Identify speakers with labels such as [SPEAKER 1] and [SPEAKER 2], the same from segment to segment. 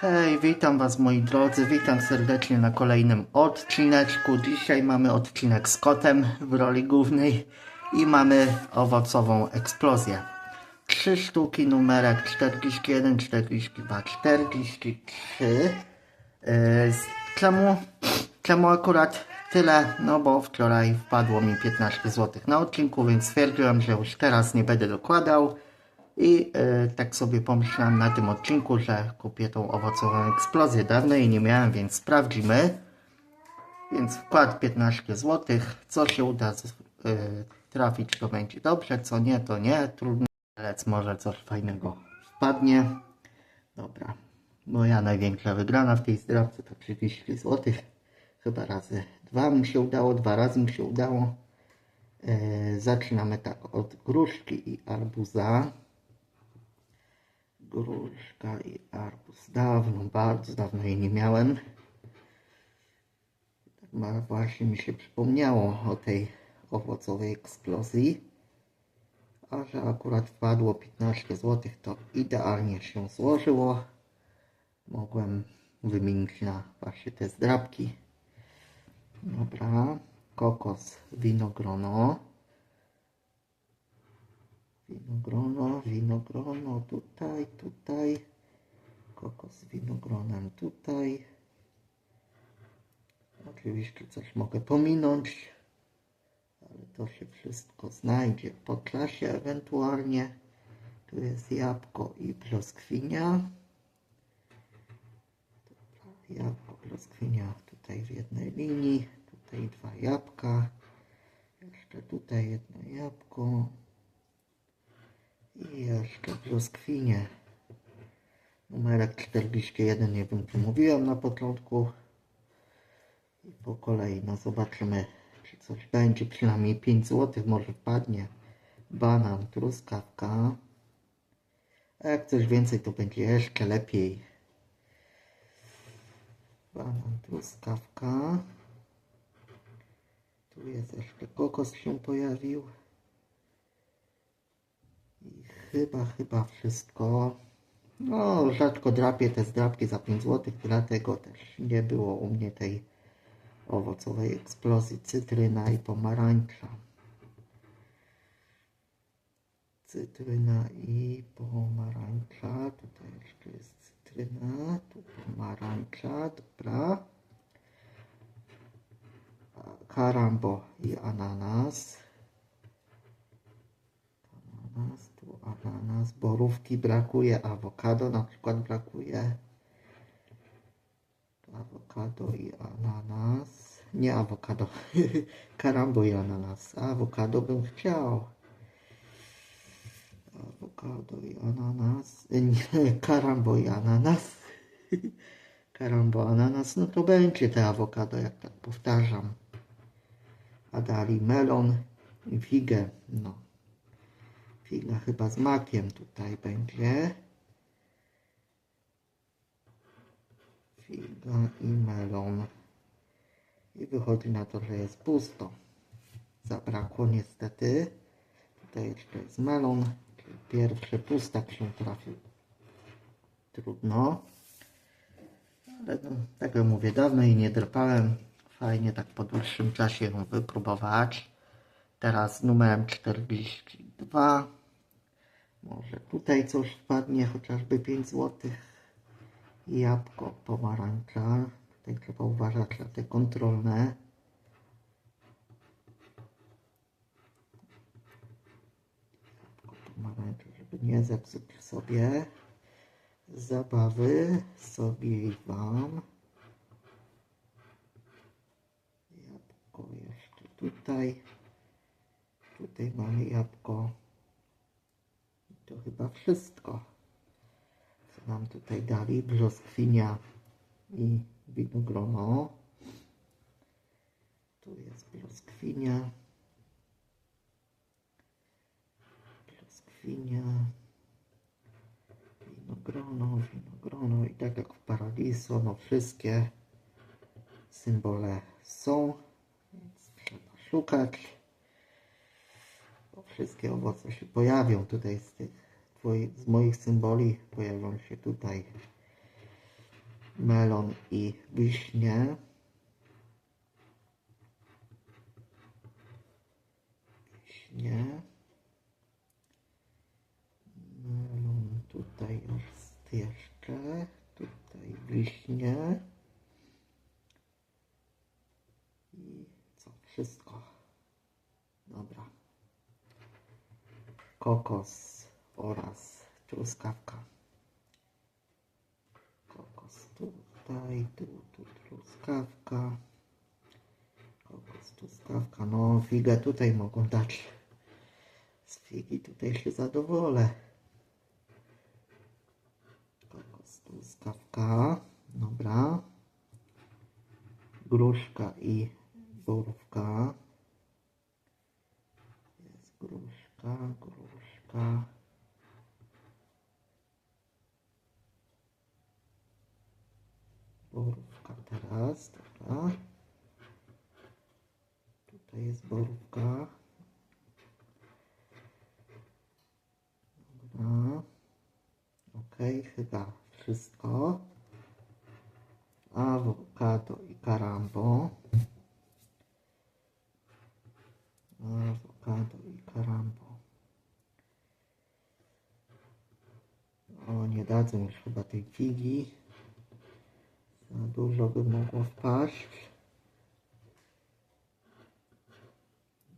[SPEAKER 1] Hej, witam Was moi drodzy, witam serdecznie na kolejnym odcineczku. Dzisiaj mamy odcinek z kotem w roli głównej i mamy owocową eksplozję. Trzy sztuki, numerek 41, 42, 43. Yy, czemu, czemu akurat tyle? No bo wczoraj wpadło mi 15 zł na odcinku, więc stwierdziłem, że już teraz nie będę dokładał. I e, tak sobie pomyślałem na tym odcinku, że kupię tą owocową eksplozję. Dawno jej nie miałem, więc sprawdzimy. Więc wkład 15 zł. Co się uda z, e, trafić, to będzie dobrze. Co nie, to nie. Trudno, ale może coś fajnego wpadnie. Dobra. Moja największa wygrana w tej zdrabce to 30 zł. Chyba razy dwa mi się udało, dwa razy mi się udało. E, zaczynamy tak od gruszki i arbuza. Gruszka i arbuz. Dawno, bardzo dawno jej nie miałem. Tak właśnie mi się przypomniało o tej owocowej eksplozji. A że akurat wpadło 15 zł, to idealnie się złożyło. Mogłem wymienić na właśnie te zdrabki. Dobra, kokos, winogrono. Winogrono, winogrono tutaj, tutaj. Kokos z winogronem tutaj. Oczywiście coś mogę pominąć, ale to się wszystko znajdzie po czasie ewentualnie. Tu jest jabłko i brzoskwinia. Jabłko, brzoskwinia tutaj w jednej linii. Tutaj dwa jabłka. Jeszcze tutaj jedno jabłko. I jeszcze brzoskwinie. Numerek 41, nie wiem czy mówiłem na początku. I po kolei, no zobaczymy, czy coś będzie. Przynajmniej 5 zł może wpadnie. Banan, truskawka. A jak coś więcej, to będzie jeszcze lepiej. Banan, truskawka. Tu jest jeszcze kokos się pojawił. Chyba, chyba wszystko. No, rzadko drapię te zdrapki za 5 zł, dlatego też nie było u mnie tej owocowej eksplozji. Cytryna i pomarańcza. Cytryna i pomarańcza. Tutaj jeszcze jest cytryna, tu pomarańcza, dobra. Karambo i ananas. Ananas, ananas, borówki brakuje, awokado na przykład brakuje. Awokado i ananas. Nie awokado, karambo i ananas. Awokado bym chciał. Awokado i ananas. Nie, karambo i ananas. Karambo, ananas, no to będzie te awokado, jak tak powtarzam. A dali melon i figę, no. Figa chyba z makiem tutaj będzie. Figa i melon. I wychodzi na to, że jest pusto. Zabrakło niestety. Tutaj jeszcze jest melon. Pierwszy pustak się trafił. Trudno. Ale no, tak jak mówię, dawno jej nie drapałem. Fajnie tak po dłuższym czasie ją wypróbować. Teraz numerem 42. Może tutaj coś wpadnie, chociażby 5 zł. Jabłko, pomarańcza. Tutaj trzeba uważać na te kontrolne. Jabłko, pomarańcza, żeby nie zepsuć sobie zabawy sobie i wam. Jabłko jeszcze tutaj. Tutaj mamy jabłko. To chyba wszystko. Co nam tutaj dali? Brzoskwinia i winogrono. Tu jest brzoskwinia. Brzoskwinia. Winogrono, winogrono i tak jak w Paradiso, no wszystkie symbole są, więc trzeba szukać. Wszystkie owoce się pojawią tutaj z tych z moich symboli, pojawią się tutaj melon i wiśnie. Wiśnie. Melon tutaj jeszcze. Tutaj wiśnie. I co? Wszystko. Dobra. Kokos oraz truskawka. Kokos tutaj, tu, tu truskawka. Kokos, truskawka. No, figę tutaj mogą dać. Z figi tutaj się zadowolę. Kokos, truskawka. Dobra. Gruszka i borówka. Jest gruszka, gruszka. Borówka teraz, dobra. Tutaj jest borówka. Dobra. Okej, chyba wszystko. Awokado i karambo. Awokado i karambo. O, nie dadzą chyba tej figi. Za dużo by mogło wpaść.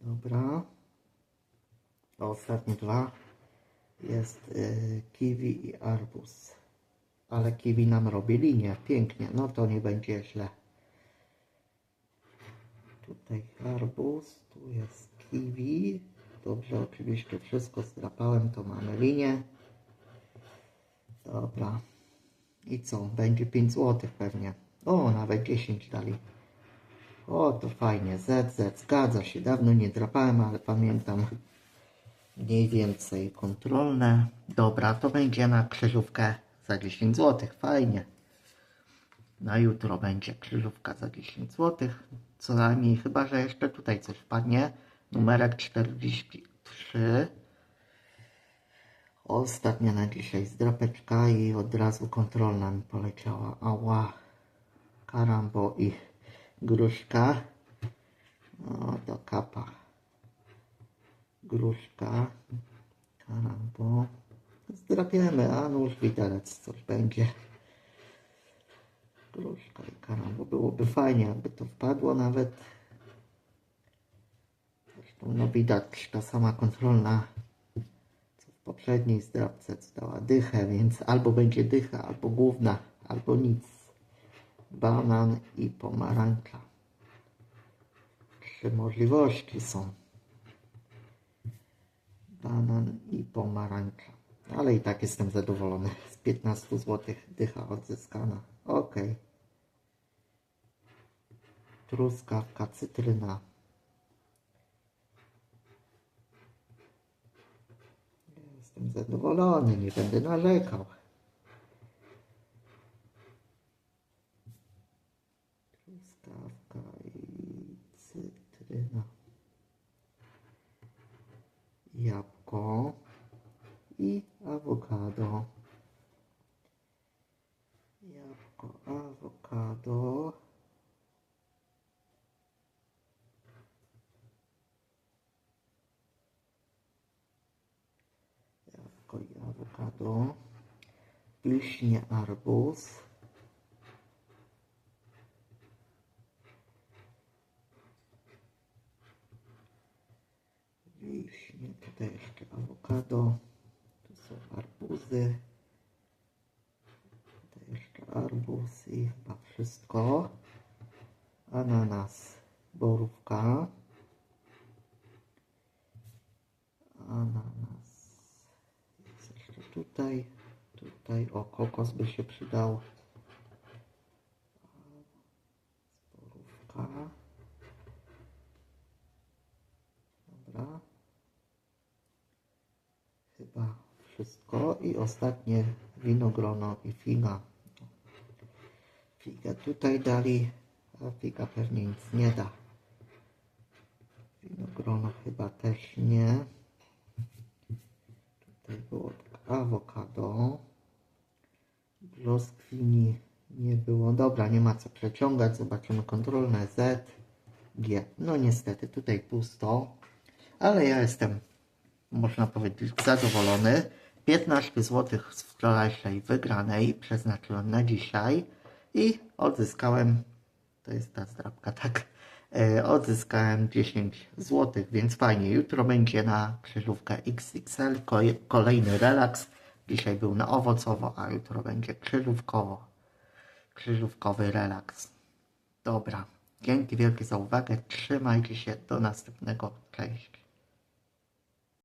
[SPEAKER 1] Dobra. Ostatnie dwa. Jest y, kiwi i arbuz. Ale kiwi nam robi linię. Pięknie. No to nie będzie źle. Tutaj arbuz. Tu jest kiwi. Dobrze, oczywiście wszystko zdrapałem. To mamy linię. Dobra. I co? Będzie 5 zł pewnie. O, nawet 10 dali. O, to fajnie. ZZ, zgadza się. Dawno nie drapałem, ale pamiętam mniej więcej kontrolne. Dobra, to będzie na krzyżówkę za 10 zł. Fajnie. Na jutro będzie krzyżówka za 10 zł. Co najmniej, chyba że jeszcze tutaj coś wpadnie. Numerek 43. Ostatnia na dzisiaj zdrapeczka i od razu kontrolna mi poleciała. Ała, karambo i gruszka. No, do kapa. Gruszka, karambo. Zdrapiemy, a nóż widelec coś będzie. Gruszka i karambo. Byłoby fajnie, jakby to wpadło nawet. Zresztą no widać ta sama kontrolna poprzedniej zdrabce co dała dychę, więc albo będzie dycha, albo główna, albo nic. Banan i pomarańcza. Trzy możliwości są. Banan i pomarańcza. Ale i tak jestem zadowolony. Z 15 zł dycha odzyskana. Ok. Truskawka, cytryna. Jestem zadowolony, nie będę narzekał. Truskawka i cytryna. Jabłko i awokado. Jabłko, awokado. Jabłko i awokado. Wiśnie, arbuz. Wiśnie, tutaj jeszcze awokado. Tu są arbuzy. Tutaj jeszcze arbuz i chyba wszystko. Ananas, borówka. Ananas. Tutaj. Tutaj, o, kokos by się przydał. Borówka. Dobra. Chyba wszystko. I ostatnie winogrono i figa. Figę tutaj dali, a figa pewnie nic nie da. Winogrono chyba też nie. Tutaj było awokado. Brzoskwini Nie było. Dobra, nie ma co przeciągać. Zobaczymy kontrolne Z, G. No niestety, tutaj pusto. Ale ja jestem, można powiedzieć, zadowolony. 15 zł z wczorajszej wygranej przeznaczyłem na dzisiaj i odzyskałem, to jest ta zdrabka, tak, odzyskałem 10 zł, więc fajnie. Jutro będzie na krzyżówkę XXL kolejny relaks. Dzisiaj był na owocowo, a jutro będzie krzyżówkowo. Krzyżówkowy relaks. Dobra. Dzięki wielkie za uwagę. Trzymajcie się. Do następnego. Cześć.